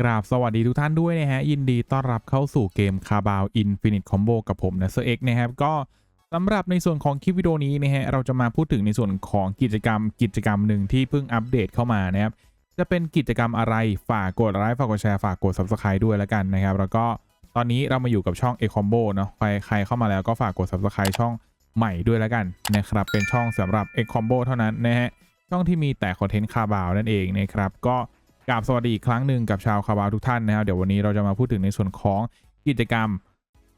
กราบสวัสดีทุกท่านด้วยนะฮะ ยินดีต้อนรับเข้าสู่เกมคาบาวอินฟินิตคอมโบกับผมนะเซอเอ็กนะครับ ก็สำหรับในส่วนของคลิปวิดีโอนี้นะฮะ เราจะมาพูดถึงในส่วนของกิจกรรมกิจกรรมหนึ่งที่เพิ่งอัปเดตเข้ามานะครับ จะเป็นกิจกรรมอะไรฝากกดไลค์ฝากกดแชร์ฝากกด subscribe ด้วยแล้วกันนะครับ แล้วก็ตอนนี้เรามาอยู่กับช่อง a Combo เนาะใครใครเข้ามาแล้วก็ฝากกด subscribe ช่องใหม่ด้วยแล้วกันนะครับเป็นช่องสำหรับ a Combo เท่านั้นนะฮะช่องที่มีแต่คอนเทนต์คาบาวนั่นเองนะครับก็ กราบสวัสดีอีกครั้งหนึ่งกับชาวคาบาวทุกท่านนะครับ เดี๋ยววันนี้เราจะมาพูดถึงในส่วนของกิจกรรม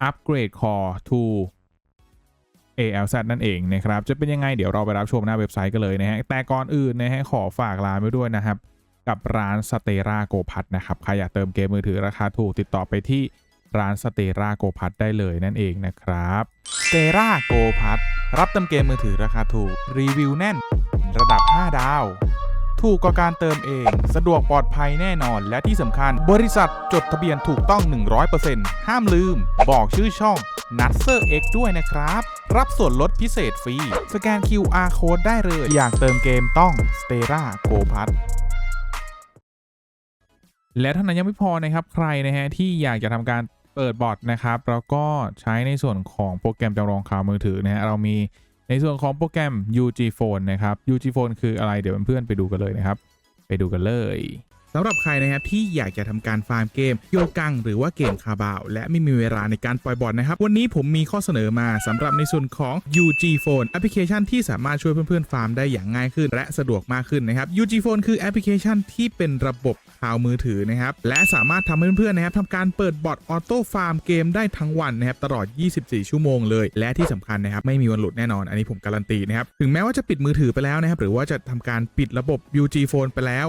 อัปเกรด Core to ALZ นั่นเองนะครับ จะเป็นยังไงเดี๋ยวเราไปรับชมหน้าเว็บไซต์กันเลยนะฮะ แต่ก่อนอื่นนะฮะขอฝากร้านไว้ด้วยนะครับ กับร้านสเตราโกพัทนะครับ ใครอยากเติมเกมมือถือราคาถูกติดต่อไปที่ร้านสเตราโกพัทได้เลยนั่นเองนะครับสเซราโกพัทรับเติมเกมมือถือราคาถูกรีวิวแน่น ระดับ 5 ดาว ถูกกว่าการเติมเอง สะดวกปลอดภัยแน่นอน และที่สำคัญ บริษัทจดทะเบียนถูกต้อง 100%ห้ามลืม บอกชื่อช่อง n u t s e r X ด้วยนะครับ รับส่วนลดพิเศษฟรี สแกน QR Code ได้เลย อยากเติมเกมต้อง s t e r a Go p a t และเท่านั้นยังไม่พอนะครับ ใครนะฮะที่อยากจะทำการเปิดบอทนะครับ แล้วก็ใช้ในส่วนของโปรแกรมจำลองข่าวมือถือนะฮะเรามี ในส่วนของโปรแกรม UG Phone นะครับ UG Phone คืออะไรเดี๋ยวเพื่อนๆไปดูกันเลยนะครับ ไปดูกันเลย สำหรับใครนะครับที่อยากจะทำการฟาร์มเกมโยกังหรือว่าเกมคาบาว และไม่มีเวลาในการปล่อยบอลนะครับ วันนี้ผมมีข้อเสนอมาสำหรับในส่วนของ UG Phone แอปพลิเคชันที่สามารถช่วยเพื่อนๆฟาร์มได้อย่างง่ายขึ้น และสะดวกมากขึ้นนะครับ UG Phone คือแอปพลิเคชันที่เป็นระบบข่าวมือถือนะครับ และสามารถทำให้เพื่อนๆนะครับทำการเปิดบอทออโต้ฟาร์มเกมได้ทั้งวันนะครับตลอด 24 ชั่วโมงเลย และที่สำคัญนะครับไม่มีวันหลุดแน่นอน อันนี้ผมการันตีนะครับ ถึงแม้ว่าจะปิดมือถือไปแล้วนะครับ หรือว่าจะทำการปิดระบบ UG Phone ไปแล้ว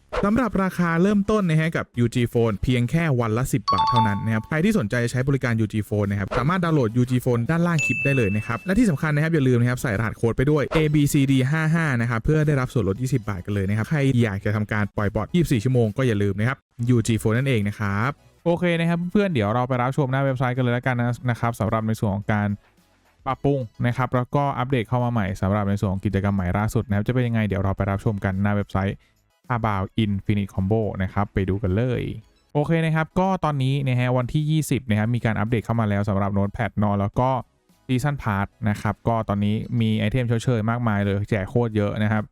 สำหรับราคาเริ่มต้นนะฮะกับ UG Phone เพียงแค่วันละ 10 บาทเท่านั้นนะครับ ใครที่สนใจใช้บริการ UG Phone นะครับ สามารถดาวน์โหลด UG Phone ด้านล่างคลิปได้เลยนะครับ และที่สำคัญนะครับ อย่าลืมนะครับ ใส่รหัสโค้ดไปด้วย ABCD 55 นะครับ เพื่อได้รับส่วนลด 20 บาทกันเลยนะครับ ใครอยากจะทำการปล่อยบอท24 ชั่วโมงก็อย่าลืมนะครับ UG Phone นั่นเองนะครับโอเคนะครับเพื่อนๆเดี๋ยวเราไปรับชมหน้าเว็บไซต์กันเลยแล้วกันนะนะครับสำหรับในส่วนของการปรับปรุงนะครับแล้วก็อัปเดตเข้ามาใหม่สำหรับในส่วนของกิจกรรมใหม่ล่าสุดนะครับจะเป็นยังไงเดี๋ยวเราไปรับชมกันหน้าเว็บไซต์ คาบาว Infinite Combo นะครับ ไปดูกันเลย โอเคนะครับ ก็ตอนนี้นะฮะวันที่ 20 นะครับ มีการอัปเดตเข้ามาแล้วสำหรับ Notepad นอะแล้วก็ซีซันพาร์ทนะครับ ก็ตอนนี้มีไอเทมเฉยๆมากมายเลยแจกโคตรเยอะนะครับ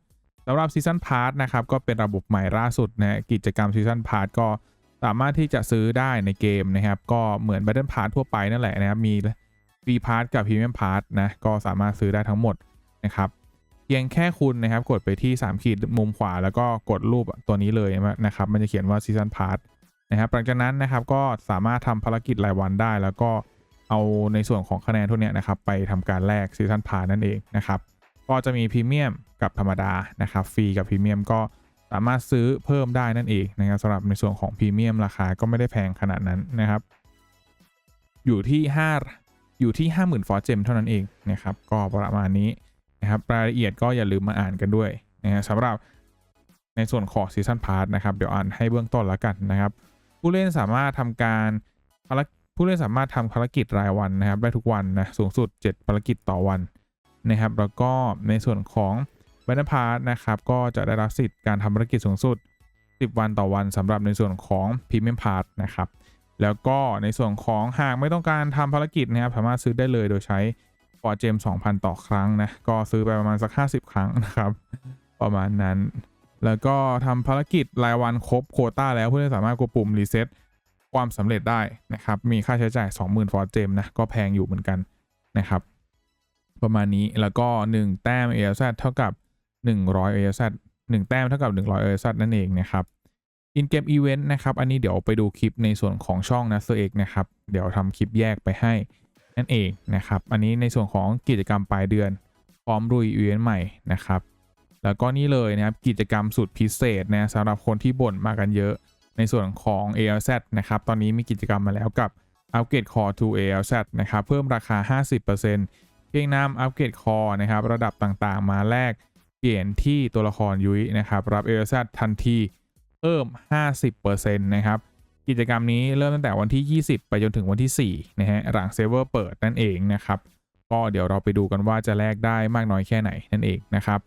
สำหรับซีซันพาร์ทนะครับ ก็เป็นระบบใหม่ล่าสุดนะกิจกรรมซีซันพาร์ทก็สามารถที่จะซื้อได้ในเกมนะครับ ก็เหมือน Battle Pass ทั่วไปนั่นแหละนะครับ มีฟรีพาร์ทกับพรีเมียมพาร์ทนะ ก็สามารถซื้อได้ทั้งหมดนะครับ พียงแค่คุณนะครับกดไปที่ 3 ขีดมุมขวา แล้วก็กดรูปตัวนี้เลยนะครับ มันจะเขียนว่า Season Pass นะครับหลังจากนั้นนะครับก็สามารถทำภารกิจรายวันได้ แล้วก็เอาในส่วนของคะแนนทุกเนี้ยนะครับ ไปทำการแลก Season Pass นั่นเองนะครับ ก็จะมีพรีเมียมกับธรรมดานะครับฟรีกับพรีเมียมก็สามารถซื้อเพิ่มได้นั่นเองนะครับสำหรับในส่วนของพรีเมียมราคาก็ไม่ได้แพงขนาดนั้นนะครับ อยู่ที่ 5 อยู่ที่ 50,000ฟอร์เจมเท่านั้นเองนะครับก็ประมาณนี้ นะครับรายละเอียดก็อย่าลืมมาอ่านกันด้วยนะฮะสำหรับในส่วนของซีซันพาร์ทนะครับเดี๋ยวอ่านให้เบื้องต้นแล้วกันนะครับ ผู้เล่นสามารถทำการภารผู้เล่นสามารถทำภารกิจรายวันนะครับ ได้ทุกวันนะสูงสุด 7 ภารกิจต่อวันนะครับ แล้วก็ในส่วนของบันพาร์ทนะครับก็จะได้รับสิทธิ์การทำภารกิจสูงสุด 10 วันต่อวันสำหรับในส่วนของพรีเมียมพาร์ทนะครับแล้วก็ในส่วนของหากไม่ต้องการทำภารกิจนะครับ สามารถซื้อได้เลยโดยใช้ ฟอร์เจม2,000ต่อครั้งนะ ก็ซื้อไปประมาณสัก 50 ครั้งนะครับ ประมาณนั้น แล้วก็ทำภารกิจรายวันครบโคต้าแล้วเพื่อนสามารถกดปุ่มรีเซ็ตความสำเร็จได้นะครับ มีค่าใช้จ่าย 20,000 ฟอร์เจมนะ ก็แพงอยู่เหมือนกันนะครับ ประมาณนี้แล้วก็ 1 แต้ม ALZ เท่ากับ 100 ALZ 1 แต้มเท่ากับ 100 ALZ นั่นเองนะครับอินเกมอีเวนต์นะครับ อันนี้เดี๋ยวไปดูคลิปในส่วนของช่องนะเซอร์เอกนะครับ เดี๋ยวทำคลิปแยกไปให้ นั่นเองนะครับ อันนี้ในส่วนของกิจกรรมปลายเดือน พร้อมรุยอีเวนต์ใหม่นะครับ แล้วก็นี่เลยนะครับกิจกรรมสุดพิเศษนะสำหรับคนที่บ่นมากันเยอะ ในส่วนของ ALZ นะครับ ตอนนี้มีกิจกรรมมาแล้วกับ Upgrade Core to ALZ นะครับ เพิ่มราคา 50%เพียงนำ Upgrade Core นะครับ ระดับต่างๆ มาแลกเปลี่ยนที่ตัวละครยุ้ยนะครับ รับ ALZ ทันทีเพิ่ม 50%นะครับ กิจกรรมนี้เริ่มตั้งแต่วันที่ 20 ไปจนถึงวันที่4นะฮะหลังเซิร์ฟเวอร์เปิดนั่นเองนะครับ ก็เดี๋ยวเราไปดูกันว่าจะแลกได้มากน้อยแค่ไหนนั่นเองนะครับ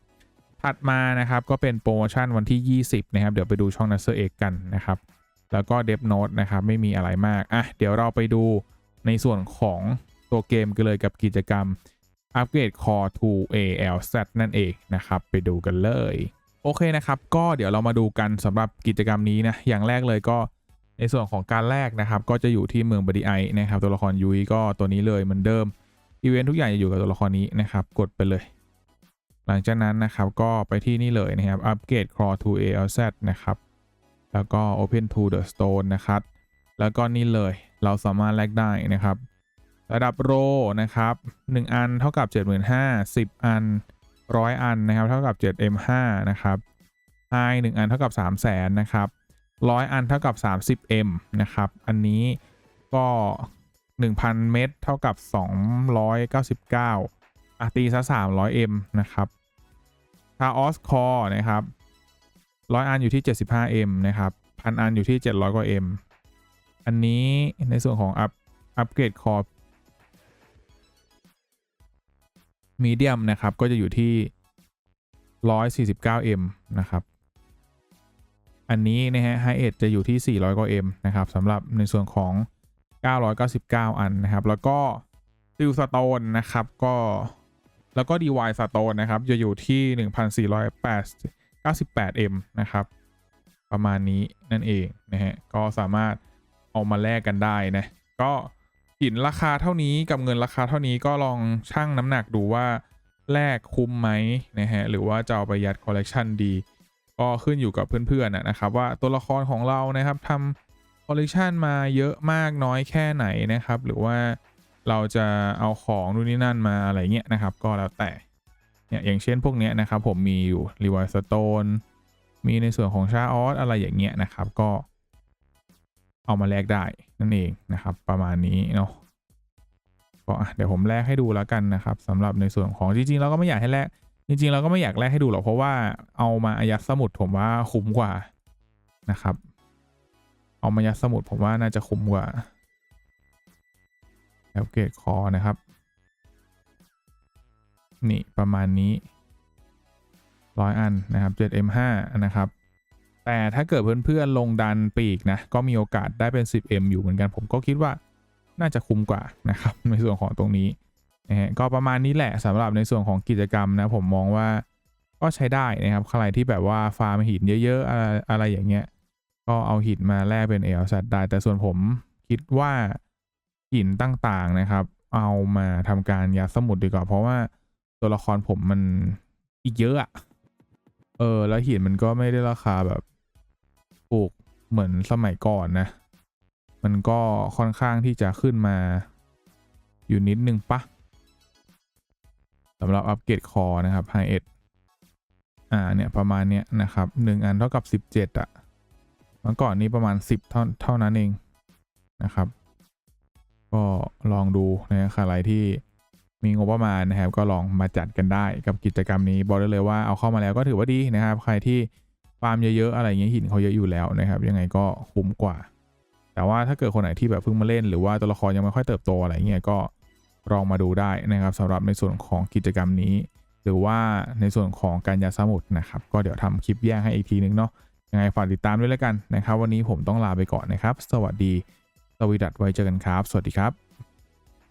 ถัดมานะครับก็เป็นโปรโมชั่นวันที่ 20 นะครับ เดี๋ยวไปดูช่องนัสเซอร์เอกกันนะครับ แล้วก็เดฟโน t นะครับไม่มีอะไรมากอะเดี๋ยวเราไปดูในส่วนของตัวเกมกันเลยกับกิจกรรมอัปเกรด Core to ALZ นั่นเองนะครับ ไปดูกันเลย โอเคนะครับ ก็เดี๋ยวเรามาดูกันสำหรับกิจกรรมนี้นะ อย่างแรกเลยก็ ในส่วนของการแรกนะครับ ก็จะอยู่ที่เมืองบดีไอนะครับ ตัวละครยุ้ยก็ตัวนี้เลยเหมือนเดิมอีเวนท์ทุกอย่างจะอยู่กับตัวละครนี้นะครับ กดไปเลย หลังจากนั้นนะครับก็ไปที่นี่เลยนะครับอัปเกรด Core to ALZ นะครับ แล้วก็ Open to the Stone นะครับ แล้วก็นี่เลยเราสามารถแลกได้นะครับ ระดับโรนะครับ 1 อันเท่ากับ 75,000 10 อัน 100 อันนะครับ เท่ากับ 7M5 นะครับ High 1อันเท่ากับ 300,000นะครับ 100 อันเท่ากับ 30M นะครับ อันนี้ก็ 1,000 เม็ดเท่ากับ 299อะตีซะ 300M นะครับ Chaos Core นะครับร้อยอันอยู่ที่ 75M นะครับ พันอันอยู่ที่ 700 กว่า M อันนี้ในส่วนของอัพอัปเกรดคอร์มีเดียมนะครับ ก็จะอยู่ที่ 149M นะครับ อันนี้นะฮะไฮเอทจะอยู่ที่ 400กว่า M นะครับสำหรับในส่วนของ 999 อันนะครับ แล้วก็ซิลสโตนนะครับก็แล้วก็ DY สโตนนะครับ จะอยู่ที่ 1,480 98M นะครับ ประมาณนี้นั่นเองนะฮะก็สามารถเอามาแลกกันได้นะก็หินราคาเท่านี้กับเงินราคาเท่านี้ก็ลองชั่งน้ำหนักดูว่าแลกคุ้มไหมนะฮะหรือว่าจะเอาไปยัดคอลเลกชันดี ก็ขึ้นอยู่กับเพื่อนๆนะครับว่าตัวละครของเรานะครับทำคอลเลกชันมาเยอะมากน้อยแค่ไหนนะครับ หรือว่าเราจะเอาของนู่นนี่นั่นมาอะไรเงี้ยนะครับ ก็แล้วแต่เนี่ยอย่างเช่นพวกเนี้ยนะครับ ผมมีอยู่รีไวสโตนมีในส่วนของชาออสอะไรอย่างเงี้ยนะครับ ก็ เอามาแลกได้นั่นเองนะครับ ประมาณนี้เนาะก็เดี๋ยวผมแลกให้ดูแล้วกันนะครับสำหรับในส่วนของจริงๆเราก็ไม่อยากให้แลก จริงๆ เราก็ไม่อยากแลกให้ดูหรอกเพราะว่าเอามาอายัดสมุดผมว่าคุ้มกว่านะครับ เอามายัดสมุดผมว่าน่าจะคุ้มกว่าแอปเกรดคอนะครับ นี่ประมาณนี้ร้อยอันนะครับ 7M5 นะครับ แต่ถ้าเกิดเพื่อนๆลงดันปีกนะ ก็มีโอกาสได้เป็น 10M อยู่เหมือนกัน ผมก็คิดว่าน่าจะคุ้มกว่านะครับ ในส่วนของตรงนี้ นะฮะก็ประมาณนี้แหละสำหรับในส่วนของกิจกรรมนะผมมองว่าก็ใช้ได้นะครับใครที่แบบว่าฟาร์มหินเยอะๆอะไรอะไรอย่างเงี้ยก็เอาหินมาแลกเป็นเอลสัตได้ แต่ส่วนผมคิดว่าหินต่างๆนะครับ เอามาทำการยัดสมุดดีกว่า เพราะว่าตัวละครผมมันอีกเยอะอะเออแล้วหินมันก็ไม่ได้ราคาแบบถูกเหมือนสมัยก่อนนะ มันก็ค่อนข้างที่จะขึ้นมาอยู่นิดนึงปะ สำหรับอัปเกรดคอนะครับไฮเอ็ดอ่าเนี่ยประมาณเนี้ยนะครับหนึ่งอันเท่ากับ 17อะเมื่อก่อนนี้ประมาณ 10 เท่าเท่านั้นเองนะครับ ก็ลองดูนะใครที่มีงบประมาณนะครับ ก็ลองมาจัดกันได้กับกิจกรรมนี้บอกได้เลยว่าเอาเข้ามาแล้วก็ถือว่าดีนะครับ ใครที่ฟาร์มเยอะๆอะไรเงี้ยหินเขาเยอะอยู่แล้วนะครับ ยังไงก็คุ้มกว่า แต่ว่าถ้าเกิดคนไหนที่แบบเพิ่งมาเล่น หรือว่าตัวละครยังไม่ค่อยเติบโตอะไรเงี้ยก็ ลองมาดูได้นะครับสำหรับในส่วนของกิจกรรมนี้ หรือว่าในส่วนของการยาสมุดนะครับ ก็เดี๋ยวทำคลิปแยกให้อีกทีนึงเนาะยังไงฝากติดตามด้วยแล้วกันนะครับ วันนี้ผมต้องลาไปก่อนนะครับ สวัสดีสวีดัตไว้เจอกันครับ สวัสดีครับ